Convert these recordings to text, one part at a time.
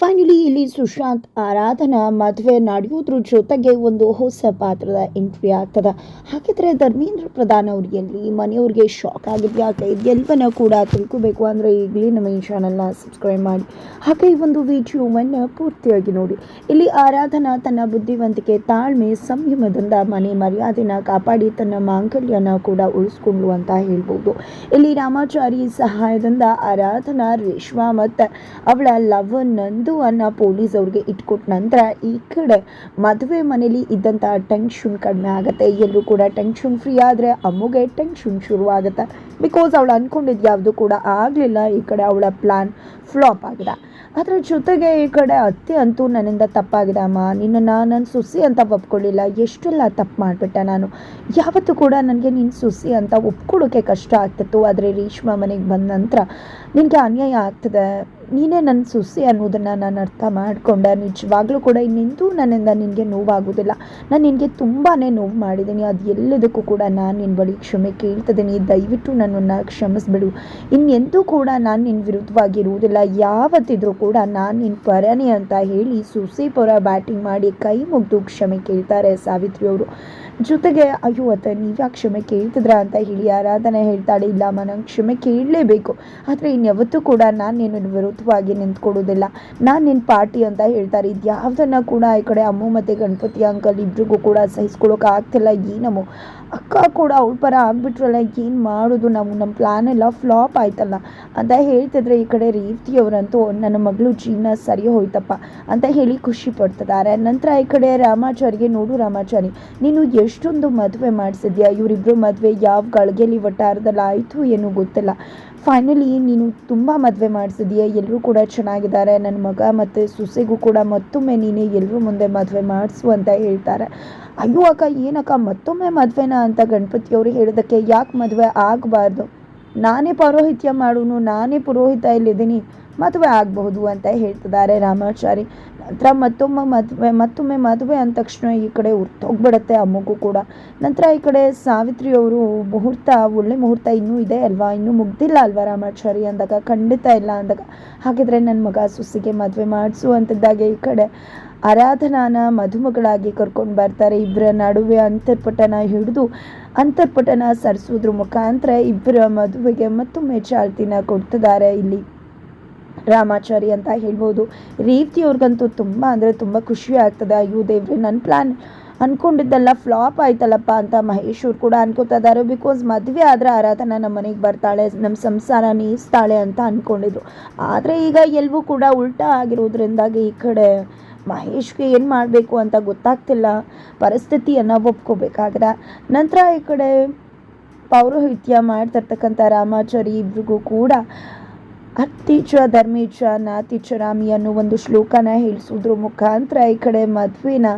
Finally ಇಲ್ಲಿ ಸುಶಾಂತ್ ಆರಾಧನಾ ಮದುವೆ ನಡೆಯೋದ್ರ ಜೊತೆಗೆ ಒಂದು ಹೊಸ ಪಾತ್ರದ ಎಂಟ್ರಿ ಆಗ್ತದೆ. ಹಾಗಿದ್ರೆ ಧರ್ಮೇಂದ್ರ ಪ್ರಧಾನ್ ಅವ್ರಿಗೆ ಎಲ್ಲಿ? ಮನೆಯವ್ರಿಗೆ ಶಾಕ್ ಆಗಿದೆ ಯಾಕೆ? ಇದೆಲ್ಲವನ್ನ ಕೂಡ ತಿಳ್ಕೊಬೇಕು ಅಂದರೆ ಈಗಲೇ ನಮ್ಮ ಈ ಚಾನಲ್ನ ಸಬ್ಸ್ಕ್ರೈಬ್ ಮಾಡಿ. ಹಾಗೆ ಈ ಒಂದು ವಿಡಿಯೋವನ್ನು ಪೂರ್ತಿಯಾಗಿ ನೋಡಿ. ಇಲ್ಲಿ ಆರಾಧನಾ ತನ್ನ ಬುದ್ಧಿವಂತಿಕೆ ತಾಳ್ಮೆ, ಸಂಯಮದಿಂದ ಮನೆ ಮರ್ಯಾದೆನ ಕಾಪಾಡಿ ತನ್ನ ಮಾಂಗಲ್ಯನ ಕೂಡ ಉಳಿಸ್ಕೊಂಡ್ಲು ಅಂತ ಹೇಳ್ಬೋದು. ಇಲ್ಲಿ ರಾಮಾಚಾರಿ ಸಹಾಯದಿಂದ ಆರಾಧನಾ ರೇಷ್ಮಾ ಮತ್ತು ಅವಳ ಲವ್ ಅನ್ನ ಪೊಲೀಸ್ ಅವ್ರಿಗೆ ಇಟ್ಕೊಟ್ಟ ನಂತರ ಈ ಕಡೆ ಮದುವೆ ಮನೇಲಿ ಇದ್ದಂಥ ಟೆನ್ಷನ್ ಕಡಿಮೆ ಆಗುತ್ತೆ. ಎಲ್ಲರೂ ಕೂಡ ಟೆನ್ಷನ್ ಫ್ರೀ ಆದರೆ ಅಮ್ಮಗೆ ಟೆನ್ಷನ್ ಶುರು ಆಗುತ್ತೆ ಬಿಕಾಸ್ ಅವಳು ಅಂದ್ಕೊಂಡಿದ್ದು ಯಾವುದು ಕೂಡ ಆಗಲಿಲ್ಲ. ಈ ಕಡೆ ಅವಳ ಪ್ಲ್ಯಾನ್ ಫ್ಲಾಪ್ ಆಗಿದೆ. ಅದರ ಜೊತೆಗೆ ಈ ಕಡೆ ಅತ್ತೆ ಅಂತೂ ನನ್ನಿಂದ ತಪ್ಪಾಗಿದೆ ಅಮ್ಮ. ನನ್ನ ಸುಸಿ ಅಂತ ಒಪ್ಕೊಳ್ಳಿಲ್ಲ. ಎಷ್ಟೆಲ್ಲ ತಪ್ಪು ಮಾಡಿಬಿಟ್ಟೆ ನಾನು. ಯಾವತ್ತೂ ಕೂಡ ನನಗೆ ನಿನ್ನ ಸುಸಿ ಅಂತ ಒಪ್ಕೊಳ್ಳೋಕೆ ಕಷ್ಟ ಆಗ್ತಿತ್ತು. ಆದರೆ ರೇಷ್ಮಾ ಮನೆಗೆ ಬಂದ ನಂತರ ನಿನಗೆ ಅನ್ಯಾಯ ಆಗ್ತದೆ. ನೀನೇ ನನ್ನ ಸುಸಿ ಅನ್ನೋದನ್ನು ನಾನು ಅರ್ಥ ಮಾಡಿಕೊಂಡೆ. ನಿಜವಾಗ್ಲೂ ಕೂಡ ಇನ್ನೆಂದೂ ನನ್ನಿಂದ ನಿನಗೆ ನೋವಾಗೋದಿಲ್ಲ. ನಾನು ನಿನಗೆ ತುಂಬಾ ನೋವು ಮಾಡಿದ್ದೀನಿ ಅದು ಎಲ್ಲದಕ್ಕೂ ಕೂಡ ನಾನು ನಿನ್ನ ಬಳಿ ಕ್ಷಮೆ ಕೇಳ್ತಿದ್ದೀನಿ ದಯವಿಟ್ಟು ನನ್ನನ್ನು ಕ್ಷಮಿಸ್ಬಿಡು. ಇನ್ನೆಂದೂ ಕೂಡ ನಾನು ನಿನ್ನ ವಿರುದ್ಧವಾಗಿರುವುದಿಲ್ಲ. ಯಾವತ್ತಿದ್ರೂ ಕೂಡ ನಾನು ನಿನ್ನ ಪರನೇ ಅಂತ ಹೇಳಿ ಸುಸಿ ಪರ ಬ್ಯಾಟಿಂಗ್ ಮಾಡಿ ಕೈ ಮುಗಿದು ಕ್ಷಮೆ ಕೇಳ್ತಾರೆ ಸಾವಿತ್ರಿ ಅವರು. ಜೊತೆಗೆ, ಅಯ್ಯೋ ಅತ್ತೆ ನೀವ್ಯಾಕೆ ಕ್ಷಮೆ ಕೇಳ್ತಿದ್ರ ಅಂತ ಹೇಳಿ ಆರಾಧನೆ ಹೇಳ್ತಾಳೆ. ಇಲ್ಲ, ಅಮ್ಮ, ನಂಗೆ ಕ್ಷಮೆ ಕೇಳಲೇಬೇಕು. ಆದರೆ ಇನ್ಯಾವತ್ತೂ ಕೂಡ ನಾನು ನಿನ್ನ ವಿರುದ್ಧವಾಗಿ ನಿಂತ್ಕೊಡೋದಿಲ್ಲ ನಾನು ನಿನ್ನ ಪಾರ್ಟಿ ಅಂತ ಹೇಳ್ತಾರೆ. ಇದು ಕೂಡ ಈ ಕಡೆ ಅಮ್ಮು ಮತ್ತು ಗಣಪತಿ ಅಂಕಲ್ ಇಬ್ರಿಗೂ ಕೂಡ ಸಹಿಸ್ಕೊಳ್ಳೋಕೆ ಆಗ್ತಿಲ್ಲ. ಏನಮ್ಮ? ಅಕ್ಕ ಕೂಡ ಅವಳ ಪರ ಆಗ್ಬಿಟ್ರಲ್ಲ. ಏನು ಮಾಡೋದು ನಾವು? ನಮ್ಮ ಪ್ಲ್ಯಾನ್ ಎಲ್ಲ ಫ್ಲಾಪ್ ಆಯ್ತಲ್ಲ. ಅಂತ ಹೇಳ್ತಿದ್ರೆ ಈ ಕಡೆ ರೀತಿಯವರಂತೂ ನನ್ನ ಮಗಳು ಜೀವನ ಸರಿ ಹೋಯ್ತಪ್ಪ ಅಂತ ಹೇಳಿ ಖುಷಿ ಪಡ್ತಿದ್ದಾರೆ. ನಂತರ ಈ ಕಡೆ ರಾಮಾಚಾರಿಗೆ ನೋಡು ರಾಮಾಚಾರಿ, ನೀನು ಎಷ್ಟೊಂದು ಮದುವೆ ಮಾಡಿಸಿದ್ಯಾ? ಇವರಿಬ್ಬರು ಮದುವೆ ಯಾವ ಗಳಿಗೆಯಲ್ಲಿ ವಟಾರದಲ್ಲಿ ಆಯಿತು ಏನೂ ಗೊತ್ತಿಲ್ಲ. ಫೈನಲಿ ನೀನು ತುಂಬ ಮದುವೆ ಮಾಡಿಸಿದ್ಯಾ? ಎಲ್ಲರೂ ಕೂಡ ಚೆನ್ನಾಗಿದ್ದಾರೆ. ನನ್ನ ಮಗ ಮತ್ತು ಸೊಸೆಗೂ ಕೂಡ ಮತ್ತೊಮ್ಮೆ ನೀನೇ ಎಲ್ಲರೂ ಮುಂದೆ ಮದುವೆ ಮಾಡಿಸು ಅಂತ ಹೇಳ್ತಾರೆ. ಅಯ್ಯೋ ಅಕ್ಕ, ಏನಕ್ಕ ಮತ್ತೊಮ್ಮೆ ಮದುವೆನಾ ಅಂತ ಗಣಪತಿಯವರು ಹೇಳಿದ್ದಕ್ಕೆ ಯಾಕೆ ಮದುವೆ ಆಗಬಾರ್ದು? ನಾನೇ ಪೌರೋಹಿತ್ಯ ಮಾಡೋನು, ನಾನೇ ಪುರೋಹಿತ ಇಲ್ಲಿದ್ದೀನಿ ಮದುವೆ ಆಗಬಹುದು ಅಂತ ಹೇಳ್ತಿದ್ದಾರೆ ರಾಮಾಚಾರಿ. ನಂತರ ಮತ್ತೊಮ್ಮೆ ಮದುವೆ ಮತ್ತೊಮ್ಮೆ ಮದುವೆ ಅಂದ ತಕ್ಷಣ ಈ ಕಡೆ ಉರ್ತೋಗ್ಬಿಡುತ್ತೆ ಅಮ್ಮಗೂ ಕೂಡ. ನಂತರ ಈ ಕಡೆ ಸಾವಿತ್ರಿ ಅವರು ಮುಹೂರ್ತ, ಒಳ್ಳೆ ಮುಹೂರ್ತ ಇನ್ನೂ ಇದೆ ಅಲ್ವಾ? ಇನ್ನೂ ಮುಗ್ದಿಲ್ಲ ಅಲ್ವಾ ರಾಮಾಚಾರಿ ಅಂದಾಗ? ಖಂಡಿತ ಇಲ್ಲ ಅಂದಾಗ. ಹಾಗಿದ್ರೆ ನನ್ನ ಮಗ ಸುಸಿಗೆ ಮದುವೆ ಮಾಡಿಸು ಅಂತಿದ್ದಾಗೆ ಈ ಕಡೆ. ಆರಾಧನಾನ ಮಧುಮಗಳಾಗಿ ಕರ್ಕೊಂಡು ಬರ್ತಾರೆ. ಇಬ್ಬರ ನಡುವೆ ಅಂತರ್ಪಟನ ಹಿಡಿದು ಅಂತರ್ಪಟನ ಸರಿಸೋದ್ರ ಮುಖಾಂತರ ಇಬ್ಬರ ಮದುವೆಗೆ ಮತ್ತೊಮ್ಮೆ ಚಾಲ್ತಿನ ಕೊಡ್ತಿದ್ದಾರೆ ಇಲ್ಲಿ. ರಾಮಾಚಾರಿ ಅಂತ ಹೇಳ್ಬೋದು. ರೀತಿಯವ್ರಿಗಂತೂ ತುಂಬ ಅಂದರೆ ತುಂಬ ಖುಷಿ ಆಗ್ತದೆ. ಅಯ್ಯೋ ದೇವ್ರೆ ನನ್ನ ಪ್ಲ್ಯಾನ್ ಅಂದ್ಕೊಂಡಿದ್ದೆಲ್ಲ ಫ್ಲಾಪ್ ಆಯ್ತಲ್ಲಪ್ಪ ಅಂತ ಮಹೇಶ್ ಅವ್ರು ಕೂಡ ಅನ್ಕೋತಾ ಇದ್ದಾರೆ. ಬಿಕಾಸ್ ಮದುವೆ ಆದರೆ ಆರಾಧನ ನಮ್ಮ ಮನೆಗೆ ಬರ್ತಾಳೆ ನಮ್ಮ ಸಂಸಾರ ನೀಸ್ತಾಳೆ ಅಂತ ಅಂದ್ಕೊಂಡಿದ್ರು ಆದರೆ ಈಗ ಎಲ್ಲವೂ ಕೂಡ ಉಲ್ಟಾ ಆಗಿರೋದ್ರಿಂದಾಗಿ ಈ ಕಡೆ ಮಹೇಶ್ಗೆ ಏನು ಮಾಡಬೇಕು ಅಂತ ಗೊತ್ತಾಗ್ತಿಲ್ಲ. ಪರಿಸ್ಥಿತಿಯನ್ನು ಒಪ್ಕೋಬೇಕಾಗಿದೆ. ನಂತರ ಈ ಕಡೆ ಪೌರೋಹಿತ್ಯ ಮಾಡ್ತಿರ್ತಕ್ಕಂಥ ರಾಮಾಚಾರಿ ಇಬ್ರಿಗೂ ಕೂಡ ಅತ್ತೀಚ ಧರ್ಮೀಚ ನಾತಿಚರಾಮಿ ಅನ್ನೋ ಒಂದು ಶ್ಲೋಕನ ಹೇಳಿಸೋದ್ರ ಮುಖಾಂತರ ಈ ಕಡೆ ಮದುವೆನ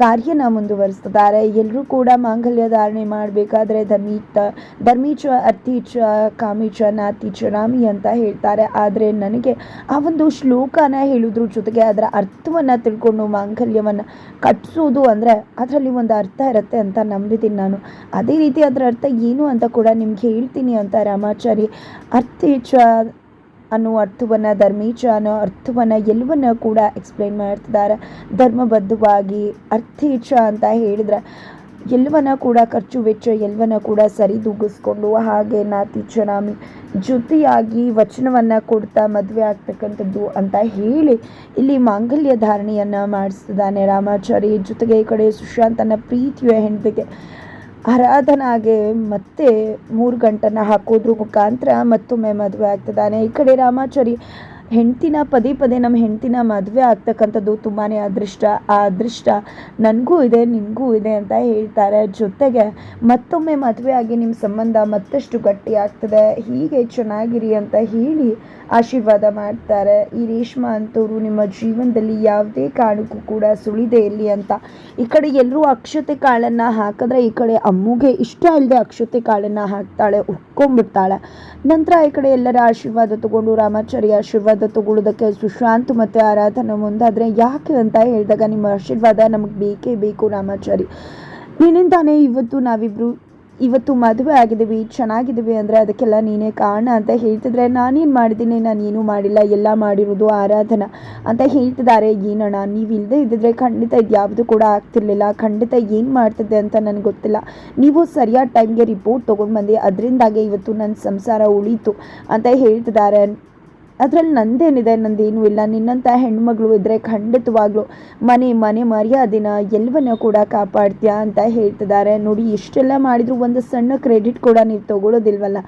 ಕಾರ್ಯನ ಮುಂದುವರಿಸ್ತಿದ್ದಾರೆ. ಎಲ್ಲರೂ ಕೂಡ ಮಾಂಗಲ್ಯ ಧಾರಣೆ ಮಾಡಬೇಕಾದ್ರೆ ಧರ್ಮೀತ ಧರ್ಮೀಚ ಅತ್ತೀಚ ಕಾಮೀಚ ನಾತಿಚ ರಾಮಿ ಅಂತ ಹೇಳ್ತಾರೆ. ಆದರೆ ನನಗೆ ಆ ಒಂದು ಶ್ಲೋಕನ ಹೇಳೋದ್ರ ಜೊತೆಗೆ ಅದರ ಅರ್ಥವನ್ನು ತಿಳ್ಕೊಂಡು ಮಾಂಗಲ್ಯವನ್ನು ಕಟ್ಟಿಸೋದು ಅಂದರೆ ಅದರಲ್ಲಿ ಒಂದು ಅರ್ಥ ಇರುತ್ತೆ ಅಂತ ನಂಬಿದ್ದೀನಿ ನಾನು. ಅದೇ ರೀತಿ ಅದರ ಅರ್ಥ ಏನು ಅಂತ ಕೂಡ ನಿಮ್ಗೆ ಹೇಳ್ತೀನಿ ಅಂತ ರಾಮಾಚಾರಿ. ಅರ್ಥೇಚ ಅನ್ನೋ ಅರ್ಥವನ್ನು ಧರ್ಮೀಚ ಅನ್ನೋ ಅರ್ಥವನ್ನು ಎಲ್ಲವನ್ನ ಕೂಡ ಎಕ್ಸ್ಪ್ಲೈನ್ ಮಾಡ್ತಿದ್ದಾರೆ. ಧರ್ಮಬದ್ಧವಾಗಿ ಅರ್ಥೀಚ ಅಂತ ಹೇಳಿದ್ರೆ ಎಲ್ಲವನ್ನ ಕೂಡ ಖರ್ಚು ವೆಚ್ಚ ಎಲ್ಲವನ್ನ ಕೂಡ ಸರಿದೂಗಿಸ್ಕೊಂಡು ಹಾಗೆ ನಾತಿಚನಾಮಿ ಜೊತೆಯಾಗಿ ವಚನವನ್ನು ಕೊಡ್ತಾ ಮದುವೆ ಆಗ್ತಕ್ಕಂಥದ್ದು ಅಂತ ಹೇಳಿ ಇಲ್ಲಿ ಮಾಂಗಲ್ಯ ಧಾರಣೆಯನ್ನು ಮಾಡಿಸ್ತಿದ್ದಾನೆ ರಾಮಾಚಾರಿ. ಜೊತೆಗೆ ಈ ಕಡೆ ಸುಶಾಂತನ ಪ್ರೀತಿಯ ಹೆಂಡತಿಗೆ ಆರಾಧನಾಗೆ ಮತ್ತೆ ಮೂರು ಗಂಟನ್ನು ಹಾಕೋದ್ರ ಮುಖಾಂತರ ಮತ್ತೊಮ್ಮೆ ಮದುವೆ ಆಗ್ತಿದ್ದಾನೆ ಈ ಕಡೆ ರಾಮಾಚಾರಿ ಹೆಂಡ್ತಿನ ಪದೇ ಪದೇ ನಮ್ಮ ಹೆಂಡ್ತಿನ ಮದುವೆ ಆಗ್ತಕ್ಕಂಥದ್ದು ತುಂಬಾ ಅದೃಷ್ಟ. ಆ ಅದೃಷ್ಟ ನನಗೂ ಇದೆ, ನಿನಗೂ ಇದೆ ಅಂತ ಹೇಳ್ತಾರೆ. ಜೊತೆಗೆ ಮತ್ತೊಮ್ಮೆ ಮದುವೆ ಆಗಿ ನಿಮ್ಮ ಸಂಬಂಧ ಮತ್ತಷ್ಟು ಗಟ್ಟಿ ಆಗ್ತದೆ. ಹೀಗೆ ಚೆನ್ನಾಗಿರಿ ಅಂತ ಹೇಳಿ ಆಶೀರ್ವಾದ ಮಾಡ್ತಾರೆ. ಈ ರೇಷ್ಮಾ ಅಂತವರು ನಿಮ್ಮ ಜೀವನದಲ್ಲಿ ಯಾವುದೇ ಕಾರಣಕ್ಕೂ ಕೂಡ ಸುಳಿದೇ ಇರಲಿ ಅಂತ. ಈ ಕಡೆ ಎಲ್ಲರೂ ಅಕ್ಷತೆ ಕಾಳನ್ನು ಹಾಕಿದ್ರೆ ಈ ಕಡೆ ಅಮ್ಮುಗೆ ಇಷ್ಟ ಇಲ್ಲದೆ ಅಕ್ಷತೆ ಕಾಳನ್ನು ಹಾಕ್ತಾಳೆ ಉಟ್ಕೊಂಡ್ಬಿಡ್ತಾಳೆ ನಂತರ ಈ ಕಡೆ ಎಲ್ಲರ ಆಶೀರ್ವಾದ ತಗೊಂಡು ರಾಮಾಚಾರಿ ಆಶೀರ್ವಾದ ತಗೊಳ್ಳೋದಕ್ಕೆ ಸುಶಾಂತ್ ಮತ್ತು ಆರಾಧನೆ ಮುಂದಾದರೆ ಯಾಕೆ ಅಂತ ಹೇಳಿದಾಗ, ನಿಮ್ಮ ಆಶೀರ್ವಾದ ನಮಗೆ ಬೇಕೇ ಬೇಕು ರಾಮಾಚಾರಿ. ನಿನ್ನಿಂದಾನೇ ಇವತ್ತು ನಾವಿಬ್ಬರು ಇವತ್ತು ಮದುವೆ ಆಗಿದ್ದೀವಿ, ಚೆನ್ನಾಗಿದ್ದೀವಿ ಅಂದರೆ ಅದಕ್ಕೆಲ್ಲ ನೀನೇ ಕಾರಣ ಅಂತ ಹೇಳ್ತಿದ್ರೆ ನಾನೇನು ಮಾಡಿದ್ದೀನಿ ನಾನು ಏನೂ ಮಾಡಿಲ್ಲ, ಎಲ್ಲ ಮಾಡಿರೋದು ಆರಾಧನಾ ಅಂತ ಹೇಳ್ತಿದ್ದಾರೆ ಏನಣ್ಣ. ನೀವು ಇಲ್ಲದೆ ಇದ್ದಿದ್ರೆ ಖಂಡಿತ ಇದು ಯಾವುದು ಕೂಡ ಆಗ್ತಿರ್ಲಿಲ್ಲ. ಖಂಡಿತ ಏನು ಮಾಡ್ತಿದ್ದೆ ಅಂತ ನನಗೆ ಗೊತ್ತಿಲ್ಲ. ನೀವು ಸರಿಯಾದ ಟೈಮ್ಗೆ ರಿಪೋರ್ಟ್ ತೊಗೊಂಡು ಬಂದು, ಅದರಿಂದಾಗೆ ಇವತ್ತು ನನ್ನ ಸಂಸಾರ ಉಳೀತು ಅಂತ ಹೇಳ್ತಿದ್ದಾರೆ. ಅದರಲ್ಲಿ ನಂದೇನಿದೆ, ನಂದೇನೂ ಇಲ್ಲ. ನಿನ್ನಂಥ ಹೆಣ್ಮಗಳು ಇದ್ದರೆ ಖಂಡಿತವಾಗ್ಲೂ ಮನೆ ಮನೆ ಮರ್ಯಾದಿನ ಎಲ್ಲವನ್ನ ಕೂಡ ಕಾಪಾಡ್ತೀಯಾ ಅಂತ ಹೇಳ್ತಿದ್ದಾರೆ ನೋಡಿ, ಇಷ್ಟೆಲ್ಲ ಮಾಡಿದ್ರು ಒಂದು ಸಣ್ಣ ಕ್ರೆಡಿಟ್ ಕೂಡ ನೀವು ತಗೊಳ್ಳೋದಿಲ್ವಲ್ಲ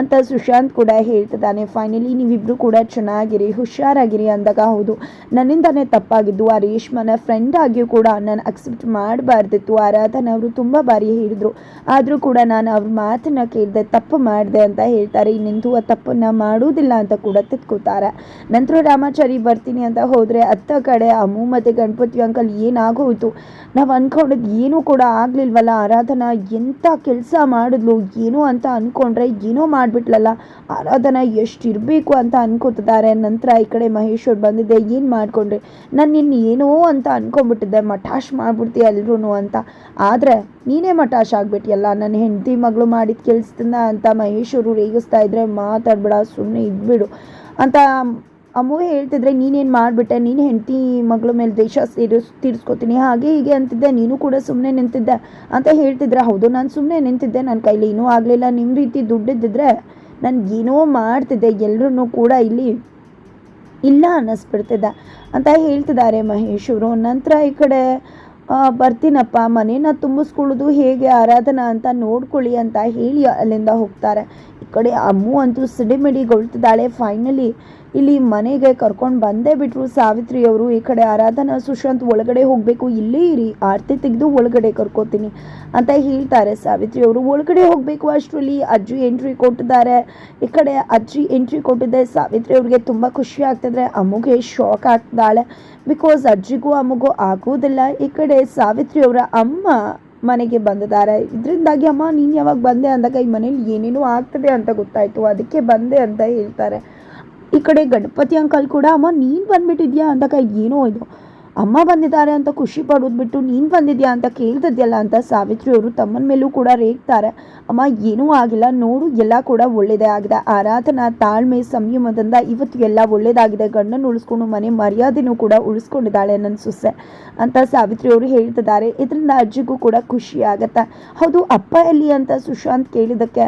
ಅಂತ ಸುಶಾಂತ್ ಕೂಡ ಹೇಳ್ತಿದ್ದಾನೆ ಫೈನಲಿ ನೀವಿಬ್ಬರು ಕೂಡ ಚೆನ್ನಾಗಿರಿ, ಹುಷಾರಾಗಿರಿ ಅಂದಾಗ ಹೌದು. ನನ್ನಿಂದನೇ ತಪ್ಪಾಗಿದ್ದು. ಆ ರೇಷ್ಮನ ಫ್ರೆಂಡ್ ಆಗಿಯೂ ಕೂಡ ನಾನು ಅಕ್ಸೆಪ್ಟ್ ಮಾಡಬಾರ್ದಿತ್ತು. ಆರಾಧನ ಅವರು ತುಂಬ ಬಾರಿ ಹೇಳಿದರು. ಆದರೂ ಕೂಡ ನಾನು ಅವ್ರ ಮಾತನ್ನ ಕೇಳಿದೆ ತಪ್ಪು ಮಾಡಿದೆ ಅಂತ ಹೇಳ್ತಾರೆ. ಇನ್ನೆಂದೂ ಆ ತಪ್ಪನ್ನು ಮಾಡುವುದಿಲ್ಲ ಅಂತ ಕೂಡ ತಿಳ್ಕೊತಾರೆ ನಂತರ ರಾಮಾಚಾರಿ ಬರ್ತೀನಿ ಅಂತ ಹೋದರೆ ಅತ್ತ ಕಡೆ ಅಮ್ಮು ಮತ್ತು ಗಣಪತಿ ಅಂಕಲ್ ಏನಾಗೋಯ್ತು? ನಾವು ಅಂದ್ಕೊಂಡಿದ್ದು ಏನೂ ಕೂಡ ಆಗಲಿಲ್ವಲ್ಲ? ಆರಾಧನಾ ಎಂಥ ಕೆಲಸ ಮಾಡಿದ್ಲು? ಏನೋ ಅಂತ ಅಂದ್ಕೊಂಡ್ರೆ ಏನೋ ಮಾಡಿಬಿಟ್ಲಲ್ಲ? ಆರಾಧನಾ ಎಷ್ಟು ಇರಬೇಕು ಅಂತ ಅನ್ಕೋತಿದ್ದಾರೆ. ನಂತರ ಈ ಕಡೆ ಮಹೇಶ್ ಅವ್ರು ಬಂದಿದ್ದೆ ಏನು ಮಾಡಿಕೊಂಡ್ರೆ? ನಾನು ನಿನ್ನ ಏನೋ ಅಂತ ಅನ್ಕೊಂಡ್ಬಿಟ್ಟಿದ್ದೆ. ಮಠಾಶ್ ಮಾಡ್ಬಿಡ್ತೀಯ ಎಲ್ರೂ ಅಂತ. ಆದರೆ ನೀನೇ ಮಠಾಶ್ ಆಗಿಬಿಟ್ಟಿಯಲ್ಲ ನನ್ನ ಹೆಂಡತಿ ಮಗಳು ಮಾಡಿದ ಕೆಲಸದಿಂದ ಅಂತ ಮಹೇಶ್ ರೇಗಿಸ್ತಾ ಇದ್ರೆ ಮಾತಾಡ್ಬೇಡ ಸುಮ್ಮನೆ ಇದ್ಬಿಡು. ಅಂತ ಅಮ್ಮು ಹೇಳ್ತಿದ್ರೆ, ನೀನೇನು ಮಾಡಿಬಿಟ್ಟೆ? ನೀನು ಹೆಂಡತಿ ಮಗಳ ಮೇಲೆ ದೇಶ ಸೇರಿಸ್ ತೀರಿಸ್ಕೊತೀನಿ. ಹಾಗೆ ಹೀಗೆ ಅಂತಿದ್ದೆ. ನೀನು ಕೂಡ ಸುಮ್ಮನೆ ನಿಂತಿದ್ದೆ ಅಂತ ಹೇಳ್ತಿದ್ರೆ, ಹೌದು, ನಾನು ಸುಮ್ಮನೆ ನಿಂತಿದ್ದೆ. ನನ್ನ ಕೈಲಿ ಏನೂ ಆಗಲಿಲ್ಲ. ನಿಮ್ಮ ರೀತಿ ದುಡ್ಡಿದ್ದಿದ್ರೆ ನಾನು ಏನೋ ಮಾಡ್ತಿದ್ದೆ. ಎಲ್ಲರೂ ಕೂಡ ಇಲ್ಲಿ ಇಲ್ಲ ಅನ್ನಿಸ್ಬಿಡ್ತಿದ್ದೆ ಅಂತ ಹೇಳ್ತಿದ್ದಾರೆ ಮಹೇಶ್ ಅವರು ನಂತರ ಈ ಕಡೆ ಬರ್ತೀನಪ್ಪ, ಮನೇನ ತುಂಬಿಸ್ಕೊಳ್ಳೋದು ಹೇಗೆ? ಆರಾಧನಾ ಅಂತ ನೋಡ್ಕೊಳ್ಳಿ ಅಂತ ಹೇಳಿ ಅಲ್ಲಿಂದ ಹೋಗ್ತಾರೆ. ಈ ಕಡೆ ಅಮ್ಮು ಅಂತೂ ಸಿಡಿಮಿಡಿಗೊಳ್ತಿದ್ದಾಳೆ. ಫೈನಲಿ ಇಲ್ಲಿ ಮನೆಗೆ ಕರ್ಕೊಂಡು ಬಂದೇ ಬಿಟ್ರು ಸಾವಿತ್ರಿ ಅವರು. ಈ ಕಡೆ ಆರಾಧನಾ ಸುಶಾಂತ್ ಒಳಗಡೆ ಹೋಗಬೇಕು, ಇಲ್ಲೇ ಇರಿ, ಆರತಿ ತೆಗೆದು ಒಳಗಡೆ ಕರ್ಕೋತೀನಿ ಅಂತ ಹೇಳ್ತಾರೆ ಸಾವಿತ್ರಿ ಅವರು. ಒಳಗಡೆ ಹೋಗಬೇಕು ಅಷ್ಟರಲ್ಲಿ, ಅಜ್ಜಿ ಎಂಟ್ರಿ ಕೊಟ್ಟಿದ್ದಾರೆ. ಈ ಕಡೆ ಅಜ್ಜಿ ಎಂಟ್ರಿ ಕೊಟ್ಟಿದ್ದೆ, ಸಾವಿತ್ರಿ ಅವ್ರಿಗೆ ತುಂಬ ಖುಷಿ ಆಗ್ತಿದ್ರೆ. ಅಮ್ಮಗೆ ಶಾಕ್ ಆಗ್ತಿದ್ದಾಳೆ ಬಿಕಾಸ್ ಅಜ್ಜಿಗೂ ಅಮ್ಮಗೂ ಆಗೋದಿಲ್ಲ. ಈ ಕಡೆ ಸಾವಿತ್ರಿ ಅವರ ಅಮ್ಮ ಮನೆಗೆ ಬಂದಿದ್ದಾರೆ. ಇದರಿಂದಾಗಿ ಅಮ್ಮ, ನೀನು ಯಾವಾಗ ಬಂದೆ ಅಂದಾಗ, ಈ ಮನೇಲಿ ಏನೇನೋ ಆಗ್ತದೆ ಅಂತ ಗೊತ್ತಾಯಿತು. ಅದಕ್ಕೆ ಬಂದೆ ಅಂತ ಹೇಳ್ತಾರೆ. ಈ ಕಡೆ ಗಣಪತಿ ಅಂಕಲ್ ಕೂಡ ಅಮ್ಮ ನೀನು ಬಂದ್ಬಿಟ್ಟಿದ್ಯಾ? ಅಂದಾಗ ಏನೋ ಇದು. ಅಮ್ಮ ಬಂದಿದ್ದಾರೆ ಅಂತ ಖುಷಿ ಪಡೋದು ಬಿಟ್ಟು ನೀನು ಬಂದಿದ್ಯಾ ಅಂತ ಕೇಳ್ತಿದ್ಯಲ್ಲ ಅಂತ ಸಾವಿತ್ರಿ ಅವರು ತಮ್ಮನ ಮೇಲೂ ಕೂಡ ರೇಗ್ತಾರೆ. ಅಮ್ಮ, ಏನೂ ಆಗಿಲ್ಲ, ನೋಡು, ಎಲ್ಲ ಕೂಡ ಒಳ್ಳೆಯದೇ ಆಗಿದೆ. ಆರಾಧನಾ ತಾಳ್ಮೆ ಸಂಯಮದಿಂದ ಇವತ್ತು ಎಲ್ಲ ಒಳ್ಳೆಯದಾಗಿದೆ ಗಂಡನ ಉಳಿಸ್ಕೊಂಡು ಮನೆ ಮರ್ಯಾದೆನೂ ಕೂಡ ಉಳಿಸ್ಕೊಂಡಿದ್ದಾಳೆ ನನ್ನ ಸೊಸೆ ಅಂತ ಸಾವಿತ್ರಿ ಅವರು ಹೇಳ್ತಿದ್ದಾರೆ. ಇದರಿಂದ ಅಜ್ಜಿಗೂ ಕೂಡ ಖುಷಿ ಆಗುತ್ತೆ. ಹೌದು, ಅಪ್ಪ ಎಲ್ಲಿ ಅಂತ ಸುಶಾಂತ್ ಕೇಳಿದ್ದಕ್ಕೆ,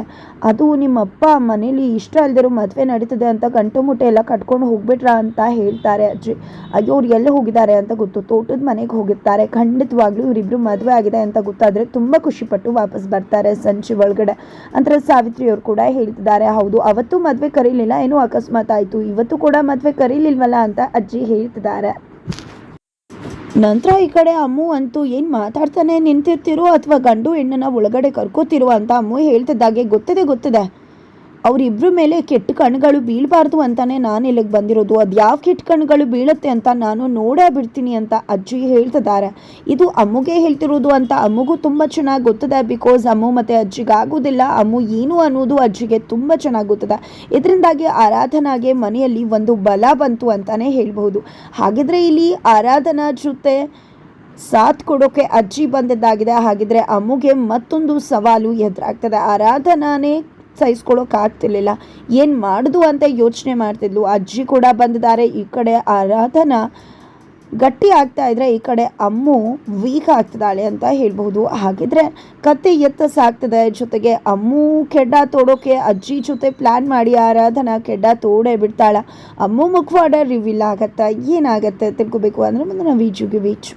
ಅದು ನಿಮ್ಮ ಅಪ್ಪ ಮನೇಲಿ ಇಷ್ಟ ಅಲ್ದಿರೋ ಮದುವೆ ನಡೀತದೆ ಅಂತ ಗಂಟು ಮುಟ್ಟೆ ಎಲ್ಲ ಕಟ್ಕೊಂಡು ಹೋಗ್ಬಿಟ್ರ? ಅಂತ ಹೇಳ್ತಾರೆ ಅಜ್ಜಿ. ಅಯ್ಯೋ, ಅವ್ರು ಎಲ್ಲಿ ಹೋಗಿದ್ದಾರೆ? ಅಂತ ಗೊತ್ತು, ತೋಟದ ಮನೆಗೆ ಹೋಗಿರ್ತಾರೆ. ಖಂಡಿತವಾಗ್ಲೂ ಇವರಿಬ್ರು ಮದುವೆ ಆಗಿದೆ ಅಂತ ಗೊತ್ತಾದ್ರೆ ತುಂಬ ಖುಷಿಪಟ್ಟು ವಾಪಸ್ ಬರ್ತಾರೆ ಸಂಜೆ ಒಳಗಡೆ. ಅಂತರ ಸಾವಿತ್ರಿ ಅವ್ರು ಕೂಡ ಹೇಳ್ತಿದ್ದಾರೆ. ಹೌದು, ಅವತ್ತು ಮದುವೆ ಕರೀಲಿಲ್ಲ, ಏನೋ ಅಕಸ್ಮಾತ್ ಆಯಿತು. ಇವತ್ತು ಕೂಡ ಮದುವೆ ಕರೀಲಿಲ್ವಲ್ಲ ಅಂತ ಅಜ್ಜಿ ಹೇಳ್ತಿದ್ದಾರೆ. ನಂತರ ಈ ಕಡೆ ಅಮ್ಮು ಅಂತೂ ಏನು ಮಾತಾಡ್ತಾನೆ ನಿಂತಿರ್ತಿರೋ ಅಥವಾ ಗಂಡು ಹೆಣ್ಣನ್ನ ಒಳಗಡೆ ಕರ್ಕೋತಿರೋ ಅಂತ ಅಮ್ಮು ಹೇಳ್ತಿದ್ದಾಗೆ, ಗೊತ್ತಿದೆ ಗೊತ್ತಿದೆ. ಅವರಿಬ್ಬರ ಮೇಲೆ ಕೆಟ್ಟ ಕಣ್ಗಳು ಬೀಳಬಾರ್ದು ಅಂತಾನೆ ನಾನು ಇಲ್ಲಿಗೆ ಬಂದಿರೋದು. ಅದು ಯಾವ ಕೆಟ್ಟ ಕಣ್ಗಳು ಬೀಳುತ್ತೆ ಅಂತ ನಾನು ನೋಡೇ ಬಿಡ್ತೀನಿ ಅಂತ ಅಜ್ಜಿ ಹೇಳ್ತಿದ್ದಾರೆ. ಇದು ಅಮ್ಮುಗೆ ಹೇಳ್ತಿರೋದು ಅಂತ ಅಮ್ಮಗೂ ತುಂಬ ಚೆನ್ನಾಗಿ ಗೊತ್ತದೆ ಬಿಕಾಸ್ ಅಮ್ಮು ಮತ್ತು ಅಜ್ಜಿಗೆ ಆಗೋದಿಲ್ಲ. ಅಮ್ಮು ಏನು ಅನ್ನೋದು ಅಜ್ಜಿಗೆ ತುಂಬ ಚೆನ್ನಾಗಿ ಗೊತ್ತದೆ. ಇದರಿಂದಾಗಿ ಆರಾಧನಾಗೆ ಮನೆಯಲ್ಲಿ ಒಂದು ಬಲ ಬಂತು ಅಂತಾನೆ ಹೇಳ್ಬಹುದು. ಹಾಗಿದ್ರೆ ಇಲ್ಲಿ ಆರಾಧನಾ ಜೊತೆ ಸಾಥ್ ಕೊಡೋಕೆ ಅಜ್ಜಿ ಬಂದಿದ್ದಾಗಿದೆ. ಹಾಗಿದ್ರೆ ಅಮ್ಮುಗೆ ಮತ್ತೊಂದು ಸವಾಲು ಎದುರಾಗ್ತದೆ. ಆರಾಧನಾನೇ ಸಹಿಸ್ಕೊಳ್ಳೋಕೆ ಆಗ್ತಿರ್ಲಿಲ್ಲ. ಏನು ಮಾಡುದು ಅಂತ ಯೋಚನೆ ಮಾಡ್ತಿದ್ಲು. ಅಜ್ಜಿ ಕೂಡ ಬಂದಿದ್ದಾರೆ. ಈ ಕಡೆ ಆರಾಧನ ಗಟ್ಟಿ ಆಗ್ತಾ ಇದ್ರೆ ಈ ಕಡೆ ಅಮ್ಮು ವೀಕ್ ಆಗ್ತಿದ್ದಾಳೆ ಅಂತ ಹೇಳ್ಬಹುದು. ಹಾಗಿದ್ರೆ ಕತ್ತೆ ಎತ್ತ ಸಾಕ್ತದೆ. ಜೊತೆಗೆ ಅಮ್ಮು ಕೆಡ್ಡ ತೋಡೋಕೆ ಅಜ್ಜಿ ಜೊತೆ ಪ್ಲಾನ್ ಮಾಡಿ ಆರಾಧನ ಕೆಡ್ಡ ತೋಡೆ ಬಿಡ್ತಾಳ. ಅಮ್ಮು ಮುಖವಾಡ ರಿವೀಲ್ ಆಗತ್ತಾ? ಏನಾಗತ್ತೆ ತಿಳ್ಕೊಬೇಕು. ಅಂದ್ರೆ ಮುಂದೆ ನಾವು ವೀಜುಗೆ ವೀಚ್